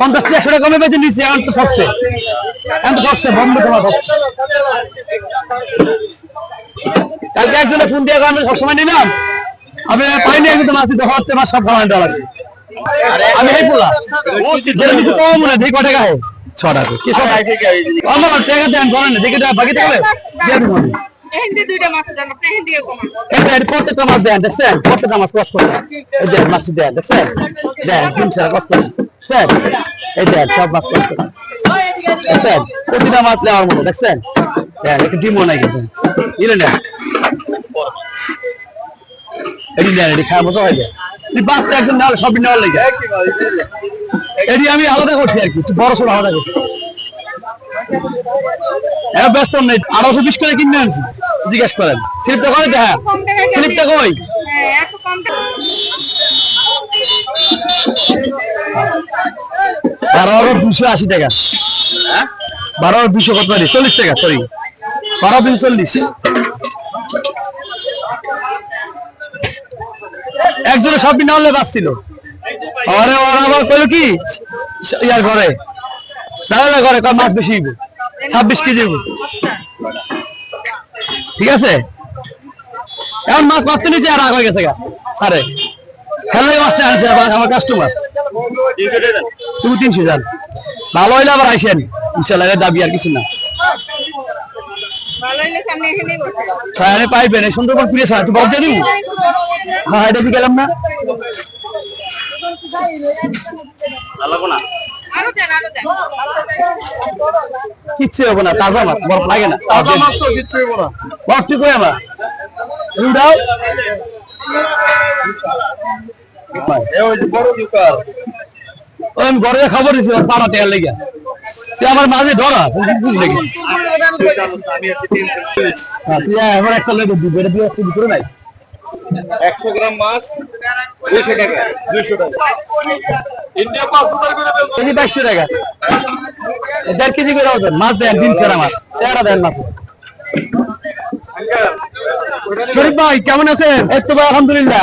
পঞ্চাশ একশো টাকা কমে পেয়েছে নিচে এখন তো ঠকছে। এখন তো ঠকছে বন্ধ তোমার ঠকছে। কালকে একজনে ফোন দিয়ে আমি সবসময় নিলাম আমি পাইনি কিন্তু মাছ দিতে হওয়ার সব লাগছে আমি কম মনে দেখি কয় টাকা হয় ছ টাকা কি সব আমার টাকা দেন করেন না দেখে দেন বাকি থাকলে দিয়ে দিব আমি। দুইটা মাছ দেন আপনি কমান এটা এটা প্রত্যেকটা মাছ দেন দেখছেন? প্রত্যেকটা মাছ কষ্ট করে এই দেন মাছটি দেন দেখছেন? দেন চার কষ্ট করে স্যার এই দেন সব মাছ কষ্ট করে দেখছেন? প্রতিটা মাছ নেওয়ার মতো দেখছেন? দেন একটু ডিমও নাই কিন্তু। ইলে নেন এটি নেন এটি খাওয়া মজা হয়ে যায়। এই বাচ্চা একজন নেওয়ার সব নেওয়ার লেগে। এটি আমি আলাদা করছি আর কি বড় সড়ো আলাদা করছি। ব্যস্ত নেই আঠারোশো বিশ করে কিনে আনছি জিজ্ঞেস করেন। স্লিপটা করে দেখা। স্লিপটা কই? হ্যাঁ এত কম টাকা বারো হাজার দুশো আশি টাকা। বারো হাজার দুশো কত পারি চল্লিশ টাকা সরি বারো দুশো চল্লিশ। একজনে সব না হলে বাঁচছিল আরে, ওরা আবার কি? ইয়ার ঘরে। চালালে ঘরে, কয় মাছ বেশি হইব? ছাব্বিশ কেজি হইব। ঠিক আছে? এখন মাছ মারতে নিচে আর গেছে গা। মাছটা আনছে আমার কাস্টমার তুমি তিনশো যান। ভালো হইলে আবার আইসেন। ইনশাল্লাহ দাবি আর কিছু না। ছায়ারে পাইবেন সুন্দরবন ফিরে ছাড়া। তুই বলতে দিব? হ্যাঁ এটা গেলাম না। কিচ্ছু হবে না তাজা মাছ বরফ লাগে না। তাজা মাছ তো কিচ্ছু হইবো না। বরফ ঠিক হয়ে ওই আমি ঘরে খবর দিছি ওর লেগে। তুই আমার মাঝে ধরা বুঝলি। হ্যাঁ, তুই একটা লেগে দিবি এটা দিয়ে একটু করে নাই? একশো গ্রাম মাছ দুইশো টাকা দুইশো টাকা। ইন্ডিয়া পাঁচ হাজার করে কেজি বাইশশো টাকা। দেড় কেজি করে ওজন মাছ দেন তিন সেরা মাছ সেরা দেন মাছ। শরীফ ভাই কেমন আছেন? এই তো ভাই আলহামদুলিল্লাহ।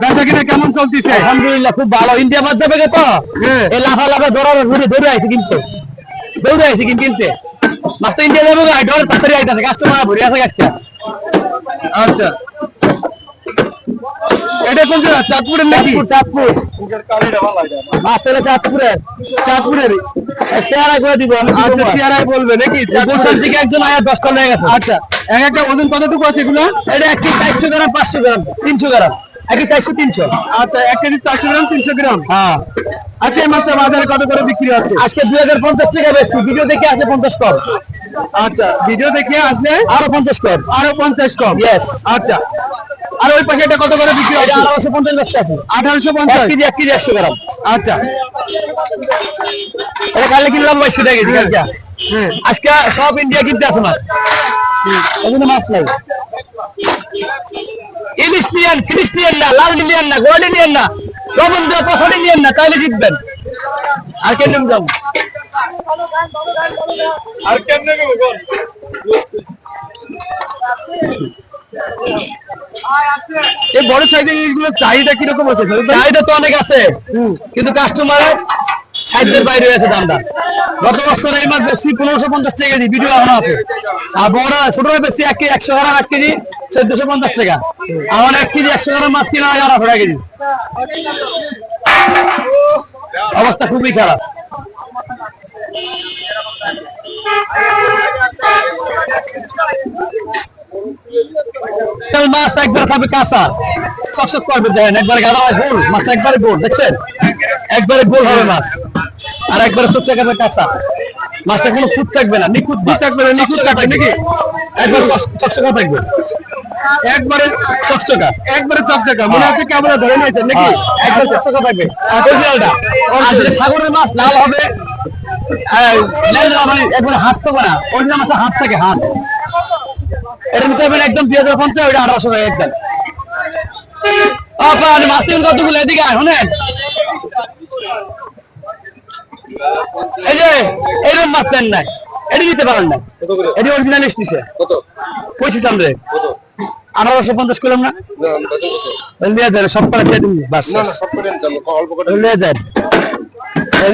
বেচা কিনা কেমন চলতেছে? আলহামদুলিল্লাহ খুব ভালো। ইন্ডিয়া মাছ যাবে তো? এই লাফা লাফা দৌড়ানো ঘুরে দৌড়ে আইছে কিনতে। দৌড়ে আইছে কিন কিনতে। মাছ তো ইন্ডিয়া যাবে ডর তাড়াতাড়ি আইতাছে কাস্টমার ভরে আছে আজকে। আচ্ছা। এটা কোন জায়গা চাঁদপুরের নাকি? চাঁদপুর চাঁদপুরের। চাঁদপুরের। চেহারা করে দিব আচ্ছা চেহারাই বলবে নাকি? গুলশান থেকে একজন আয়া দশ টন হয়ে গেছে। আচ্ছা এক একটা ওজন কতটুকু আছে এগুলো? এটা এক কেজি চারশো গ্রাম পাঁচশো গ্রাম তিনশো গ্রাম। এক কেজি চারশো তিনশো। আচ্ছা এক কেজি চারশো গ্রাম তিনশো গ্রাম? হ্যাঁ। আচ্ছা এই মাছটা বাজারে কত করে বিক্রি হচ্ছে? আজকে দুই হাজার পঞ্চাশ টাকা বেশি ভিডিও দেখে আসলে পঞ্চাশ কম আচ্ছা ভিডিও দেখে আসলে? আরও পঞ্চাশ কম আরও পঞ্চাশ কম ইয়েস আচ্ছা আর ওই পাশে এটা কত করে বিক্রি হচ্ছে? আঠারোশো পঞ্চাশ আছে। আঠারোশো পঞ্চাশ? কেজি এক কেজি একশো গ্রাম। আচ্ছা। এটা কালে কিনলাম বাইশশো টাকা কেজি আজকে সব ইন্ডিয়া কিনতে আছে মাছ। ওখানে মাছ নাই। ইলিশ নিয়েন ফিলিশ নিয়েন না লাল নিয়েন না গোল্ডি নিয়েন না লবণ দিয়ে পছন্দ নিয়েন না তাহলে জিতবেন। আর কেন যাব? আর বল? এই বড় সাইজের ইলিশগুলোর চাহিদা কীরকম আছে? চাহিদা তো অনেক আছে, কিন্তু কাস্টমারের সাধ্যের বাইরে আছে দামটা। গত বছর এই বেশি পনেরোশো পঞ্চাশ টাকা কেজি ভিডিও এখনও আছে। আর বড়, ছোট বেশি এক কেজি, একশো গ্রাম এক কেজি, চোদ্দশো পঞ্চাশ টাকা। আমার এক কেজি, একশো গ্রাম মাছ কিনা হয় আড়াইশো কেজি। অবস্থা খুবই খারাপ। তেল মাছ একবার খাবে কাঁচা। চকচক করবে দেখেন একবারে গাদা হয় গোল মাছটা একবারে গোল দেখছেন? একবারে গোল হবে মাছ আর একবারে ছোট্ট একবারে কাঁচা। মাছটা কোনো ফুট থাকবে না নিখুঁত মাছ। থাকবে না নিখুঁত থাকবে নাকি? একবার চকচকা থাকবে। একবারে চকচকা। একবারে চকচকা মনে হচ্ছে ক্যামেরা ধরে নিয়েছেন নাকি? একবার চকচকা থাকবে। অরিজিনালটা আর সাগরের মাছ লাল হবে এই, লাল হবে একবারে হাত তো না অরিজিনাল মাছটা হাত থাকে হাত। এটা নিতে হবে একদম দুই হাজার পঞ্চাশ ওইটা আঠারোশো টাকা একদম আপনার মাছ কতগুলো? এদিকে আয় শোনেন। এই যে মাছ নাই। এটি দিতে পারেন না এটি নিছে। আঠারোশো পঞ্চাশ করলাম না? না কত কত? নিয়ে যান সব করে দিয়ে দিন বাস। না না সব করে নিতে হবে, অল্প করে নিয়ে যান।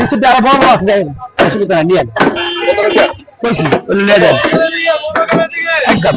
রিসিপ্ট আরও বড় বড় আছে দেখেন অসুবিধা নিয়ে কত নিয়ে যান। একদম।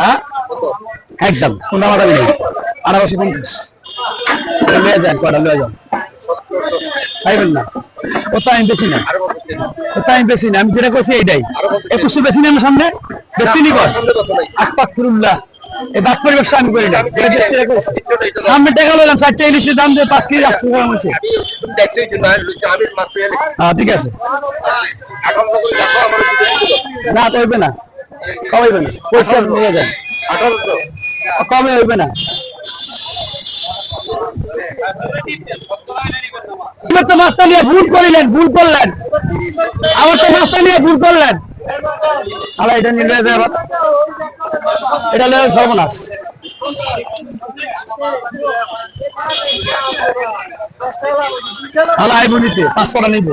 হ্যাঁ? একদম কোনটা মাথা নেই আড়াইশো পঞ্চাশ। লয়ে যান কটা লয়ে যান খাইবেন না। ও তো আমি বেশি না? ও তো আমি বেশি না? আমি যেটা করছি এইটাই। একুশশো বেশি না আমার সামনে? বেশি নি কর আসপাক ফুরুল্লাহ এই বাক্যের ব্যবসা আমি করি না। যেটা বেশি রেখে করছি। সামনে টাকা লইলাম চারটে ইলিশের দাম দিয়ে পাঁচ কেজি আসতে গ্রাম। হ্যাঁ ঠিক আছে। না হইবে না। হইবে না পয়সা নিয়ে যান। কমে হইবে না। তো মাস্টার নিয়ে ভুল করিলেন ভুল করলেন। আমার তো মাস্টার নিয়ে ভুল করলেন। আলা এটা নিলে যে আবার। এটা হলো সর্বনাশ। আলা পাঁচশো টাকা নিবো।